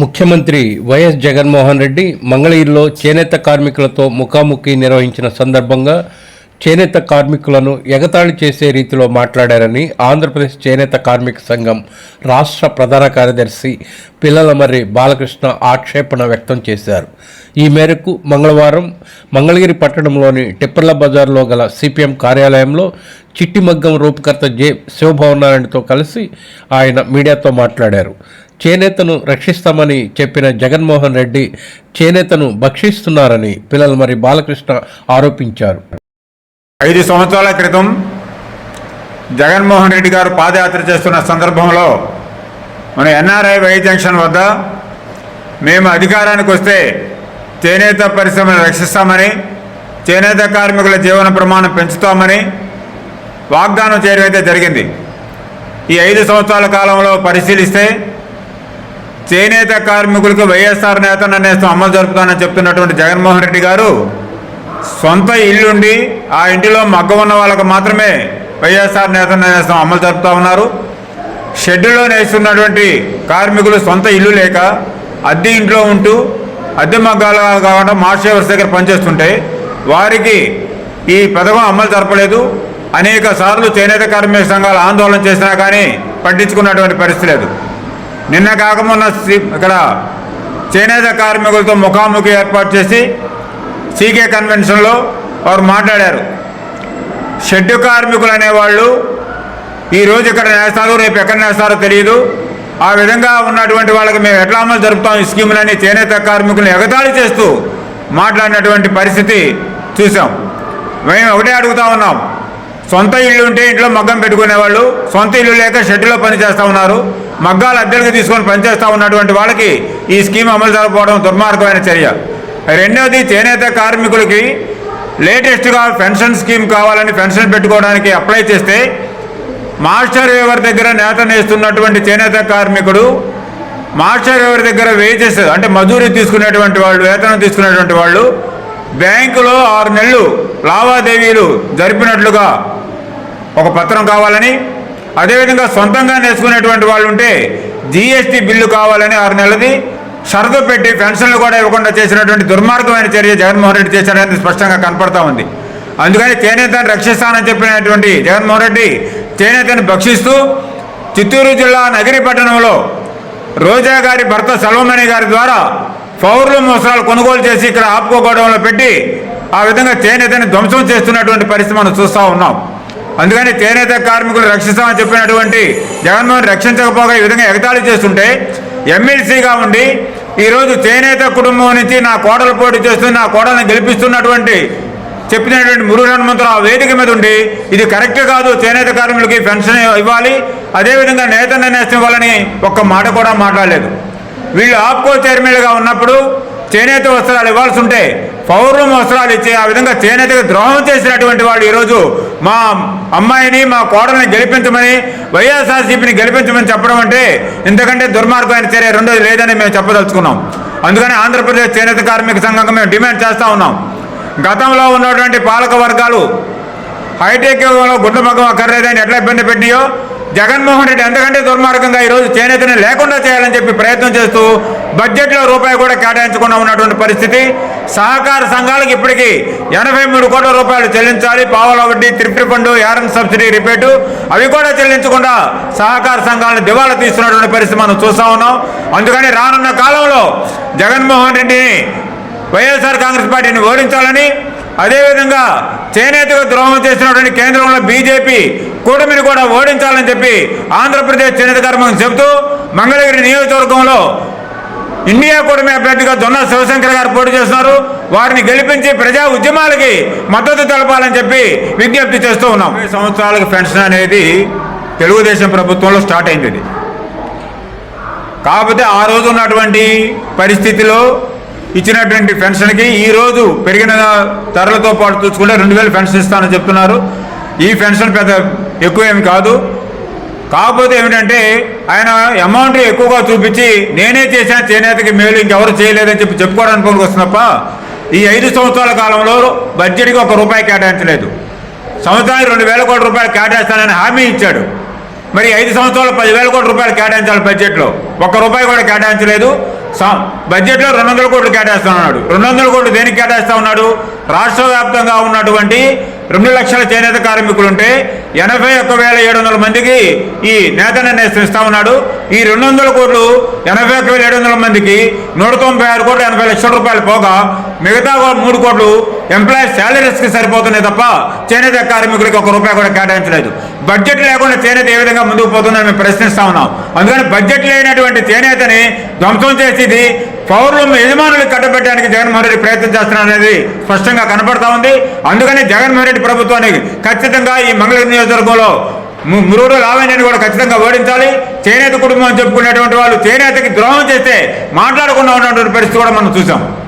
ముఖ్యమంత్రి వైఎస్ జగన్మోహన్ రెడ్డి మంగళగిరిలో చేనేత కార్మికులతో ముఖాముఖి నిర్వహించిన సందర్భంగా చేనేత కార్మికులను ఎగతాళి చేసే రీతిలో మాట్లాడారని ఆంధ్రప్రదేశ్ చేనేత కార్మిక సంఘం రాష్ట్ర ప్రధాన కార్యదర్శి పిల్లలమర్రి బాలకృష్ణ ఆక్షేపణ వ్యక్తం చేశారు. ఈ మేరకు మంగళవారం మంగళగిరి పట్టణంలోని టిప్పర్ల బజార్లో గల సిపిఎం కార్యాలయంలో చిట్టిమగ్గం రూపకర్త జె శివభవనారాయణతో కలిసి ఆయన మీడియాతో మాట్లాడారు. చేనేతను రక్షిస్తామని చెప్పిన జగన్మోహన్ రెడ్డి చేనేతను భక్షిస్తున్నారని పిల్లలమర్రి బాలకృష్ణ ఆరోపించారు. ఐదు సంవత్సరాల క్రితం జగన్మోహన్ రెడ్డి గారు పాదయాత్ర చేస్తున్న సందర్భంలో మన ఎన్ఆర్ఐ వై జంక్షన్ వద్ద మేము అధికారానికి వస్తే చేనేత పరిశ్రమను రక్షిస్తామని చేనేత కార్మికుల జీవన ప్రమాణం పెంచుతామని వాగ్దానం చేయడం అయితే జరిగింది. ఈ ఐదు సంవత్సరాల కాలంలో పరిశీలిస్తే చేనేత కార్మికులకు వైఎస్ఆర్ నేత నేస్తం అమలు జరుపుతానని చెప్తున్నటువంటి జగన్మోహన్ రెడ్డి గారు సొంత ఇల్లుండి ఆ ఇంటిలో మగ్గ ఉన్న వాళ్ళకు మాత్రమే వైఎస్ఆర్ నేత నేస్తం అమలు జరుపుతూ ఉన్నారు. షెడ్యూల్లో నేస్తున్నటువంటి కార్మికులు సొంత ఇల్లు లేక అద్దె ఇంట్లో ఉంటూ అద్దె మగ్గాలు కాకుండా మార్షేవర్స్ దగ్గర పనిచేస్తుంటే వారికి ఈ పథకం అమలు జరపలేదు. అనేక సార్లు చేనేత కార్మిక సంఘాలు ఆందోళన చేసినా కానీ పట్టించుకున్నటువంటి పరిస్థితి లేదు. నిన్న కాకమున్న సి- ఇక్కడ చేనేత కార్మికులతో ముఖాముఖి ఏర్పాటు చేసి సీకే కన్వెన్షన్లో వారు మాట్లాడారు. షెడ్డు కార్మికులు అనేవాళ్ళు ఈరోజు ఇక్కడ నేస్తారు రేపు ఎక్కడ నేస్తారో తెలియదు ఆ విధంగా ఉన్నటువంటి వాళ్ళకి మేము ఎట్లా అమలు జరుపుతాం? ఈ స్కీములని చేనేత కార్మికులను ఎగతాళి చేస్తూ మాట్లాడినటువంటి పరిస్థితి చూసాం. మేము ఒకటే అడుగుతా ఉన్నాం. సొంత ఇల్లు ఉంటే ఇంట్లో మగ్గం పెట్టుకునేవాళ్ళు సొంత ఇల్లు లేక షెడ్లో పనిచేస్తూ ఉన్నారు. మగ్గాలు అద్దెలకు తీసుకొని పనిచేస్తూ ఉన్నటువంటి వాళ్ళకి ఈ స్కీమ్ అమలు జరగకపోవడం దుర్మార్గమైన చర్య. రెండవది చేనేత కార్మికులకి లేటెస్ట్గా పెన్షన్ స్కీమ్ కావాలని పెన్షన్ పెట్టుకోవడానికి అప్లై చేస్తే మాస్టర్ వేవర్ దగ్గర నేత నేస్తున్నటువంటి చేనేత కార్మికుడు మాస్టర్ వేవర్ దగ్గర వేజెస్ అంటే మజూరీ తీసుకునేటువంటి వాళ్ళు వేతనం తీసుకునేటువంటి వాళ్ళు బ్యాంకులో ఆరు నెలలు లావాదేవీలు జరిపినట్లుగా ఒక పత్రం కావాలని అదేవిధంగా సొంతంగా నేర్చుకునేటువంటి వాళ్ళు ఉంటే జీఎస్టీ బిల్లు కావాలని ఆరు నెలది షరతు పెట్టి పెన్షన్లు కూడా ఇవ్వకుండా చేసినటువంటి దుర్మార్గమైన చర్య జగన్మోహన్ రెడ్డి చేశాడని స్పష్టంగా కనపడతా ఉంది. అందుకని చేనేతను రక్షిస్తానని చెప్పినటువంటి జగన్మోహన్ రెడ్డి చేనేతను భక్షిస్తూ చిత్తూరు జిల్లా నగిరి పట్టణంలో రోజా గారి భర్త సెల్వమణి గారి ద్వారా పౌరుల మోసరాలు కొనుగోలు చేసి ఇక్కడ ఆప్కో పెట్టి ఆ విధంగా చేనేతని ధ్వంసం చేస్తున్నటువంటి పరిస్థితి మనం చూస్తూ ఉన్నాం. అందుకని చేనేత కార్మికులు రక్షిస్తామని చెప్పినటువంటి జగన్మోహన్ రక్షించకపోగా ఈ విధంగా ఎగతాళి చేస్తుంటే ఎమ్మెల్సీగా ఉండి ఈరోజు చేనేత కుటుంబం నుంచి నా కోడలు పోటీ చేస్తున్న నా కోడలను గెలిపిస్తున్నటువంటి చెప్పినటువంటి మురుగు హనుమంతులు ఆ వేదిక మీద ఉండి ఇది కరెక్ట్ కాదు చేనేత కార్మికులకి పెన్షన్ ఇవ్వాలి అదేవిధంగా నేత నిర్ణయం ఇవ్వాలని ఒక్క మాట కూడా మాట్లాడలేదు. వీళ్ళు ఆప్కో చైర్మన్లుగా ఉన్నప్పుడు చేనేత వస్త్రాలు ఇవ్వాల్సి ఉంటే పౌర్ణం వస్త్రాలు ఇచ్చే ఆ విధంగా చేనేతకు ద్రోహం చేసినటువంటి వాళ్ళు ఈరోజు మా అమ్మాయిని మా కోడల్ని గెలిపించమని వైఎస్ఆర్సీపీని గెలిపించమని చెప్పడం అంటే ఎందుకంటే దుర్మార్గమైన చర్య రెండోది లేదని మేము చెప్పదలుచుకున్నాం. అందుకని ఆంధ్రప్రదేశ్ చేనేత కార్మిక సంఘంగా మేము డిమాండ్ చేస్తూ ఉన్నాం. గతంలో ఉన్నటువంటి పాలక వర్గాలు హైటెక్ యుగంలో గుడ్డ మగ్గం అక్కర్లేదని ఎట్లా ఇబ్బంది పెట్టినాయో జగన్మోహన్ రెడ్డి ఎంతకంటే దుర్మార్గంగా ఈరోజు చేనేతని లేకుండా చేయాలని చెప్పి ప్రయత్నం చేస్తూ బడ్జెట్లో రూపాయి కూడా కేటాయించకుండా ఉన్నటువంటి పరిస్థితి. సహకార సంఘాలకు ఇప్పటికీ ఎనభై మూడు కోట్ల రూపాయలు చెల్లించాలి. పావల వడ్డీ thrift fund yarn subsidy rebate అవి కూడా చెల్లించకుండా సహకార సంఘాలను దివాలా తీస్తున్నటువంటి పరిస్థితి మనం చూస్తా ఉన్నాం. అందుకని రానున్న కాలంలో జగన్మోహన్ రెడ్డిని వైఎస్ఆర్ కాంగ్రెస్ పార్టీని ఓడించాలని అదేవిధంగా చేనేతకు ద్రోహం చేసినటువంటి కేంద్రంలో బీజేపీ కూటమిని కూడా ఓడించాలని చెప్పి ఆంధ్రప్రదేశ్ చేనేత కార్మికం చెబుతూ మంగళగిరి నియోజకవర్గంలో ఇండియా కూటమి అభ్యర్థిగా దొన్న శివశంకర్ గారు పోటీ చేస్తున్నారు. వారిని గెలిపించి ప్రజా ఉద్యమాలకి మద్దతు తెలపాలని చెప్పి విజ్ఞప్తి చేస్తూ ఉన్నాం. సంవత్సరాలకు పెన్షన్ అనేది తెలుగుదేశం ప్రభుత్వంలో స్టార్ట్ అయింది ఇది. కాకపోతే ఆ రోజు ఉన్నటువంటి పరిస్థితిలో ఇచ్చినటువంటి పెన్షన్కి ఈరోజు పెరిగిన ధరలతో పాటు చూసుకుంటే రెండు వేలు పెన్షన్ ఇస్తానని చెప్తున్నారు. ఈ పెన్షన్ పెద్ద ఎక్కువ ఏమి కాదు. కాకపోతే ఏమిటంటే ఆయన అమౌంట్ ఎక్కువగా చూపించి నేనే చేశాను చేనేతకి మేలు ఇంకెవరు చేయలేదని చెప్పి చెప్పుకోవడానికి పనికి ఈ ఐదు సంవత్సరాల కాలంలో బడ్జెట్కి ఒక రూపాయి కేటాయించలేదు. సంవత్సరానికి రెండు వేల కోట్ల రూపాయలు కేటాయిస్తానని హామీ ఇచ్చాడు. మరి ఐదు సంవత్సరాలు పదివేల కోట్ల రూపాయలు కేటాయించాలి బడ్జెట్లో ఒక్క రూపాయి కూడా కేటాయించలేదు. బడ్జెట్లో రెండు వందల కోట్లు కేటాయిస్తా ఉన్నాడు రెండు వందల కోట్లు దేనికి కేటాయిస్తా ఉన్నాడు? రాష్ట్ర వ్యాప్తంగా ఉన్నటువంటి రెండు లక్షల చేనేత కార్మికులు ఉంటే ఎనభై ఒక్క వేల ఏడు వందల మందికి ఈ నేత నిర్ణయం ఇస్తా ఉన్నాడు. ఈ రెండు వందల కోట్లు ఎనభై ఒక్క వేల ఏడు వందల మందికి నూట తొంభై ఆరు కోట్లు ఎనభై లక్షల రూపాయలు పోగా మిగతా మూడు కోట్లు ఎంప్లాయీస్ శాలరీస్కి సరిపోతున్నాయి తప్ప చేనేత కార్మికులకి ఒక రూపాయి కూడా కేటాయించలేదు. బడ్జెట్ లేకుండా చేనేత ఏ విధంగా ముందుకు పోతుందని మేము ప్రశ్నిస్తా ఉన్నాం. అందుకని బడ్జెట్ లేనటువంటి చేనేతని ధ్వంసం చేసేది పౌరులు యజమానులు కట్టబెట్టడానికి జగన్మోహన్ రెడ్డి ప్రయత్నం చేస్తున్నారు అనేది స్పష్టంగా కనపడతా ఉంది. అందుకని జగన్మోహన్ రెడ్డి ప్రభుత్వానికి ఖచ్చితంగా ఈ మంగళగిరి నియోజకవర్గంలో ము- మురుడు లావణ్యని కూడా ఖచ్చితంగా ఓడించాలి. చేనేత కుటుంబం చెప్పుకునేటువంటి వాళ్ళు చేనేతకి ద్రోహం చేస్తే మాట్లాడకుండా ఉన్నటువంటి పరిస్థితి కూడా మనం చూసాం.